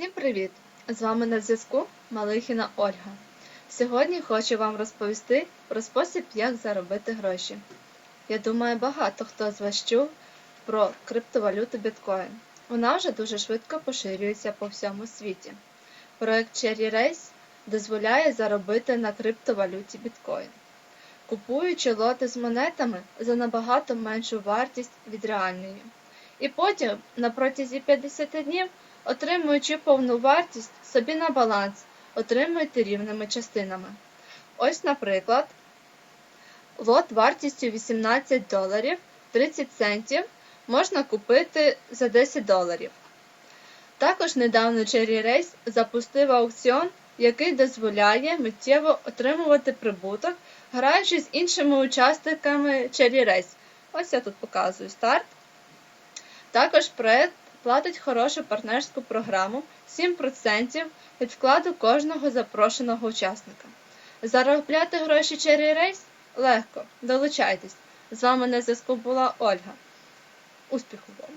Всім привіт! З вами на зв'язку Малихіна Ольга. Сьогодні хочу вам розповісти про спосіб, як заробити гроші. Я думаю, багато хто з вас чув про криптовалюту біткоін. Вона вже дуже швидко поширюється по всьому світі. Проект Cherry Race дозволяє заробити на криптовалюті біткоін, купуючи лоти з монетами за набагато меншу вартість від реальної. І потім на протязі 50 днів отримуючи повну вартість собі на баланс, отримуєте рівними частинами. Ось, наприклад, лот вартістю 18 доларів 30 центів можна купити за 10 доларів. Також недавно Cherry Race запустив аукціон, який дозволяє миттєво отримувати прибуток, граючи з іншими учасниками Cherry Race. Ось я тут показую старт. Також проект платить хорошу партнерську програму 7% від вкладу кожного запрошеного учасника. Заробляти гроші через рейс легко. Долучайтесь. З вами на зв'язку була Ольга. Успіху вам!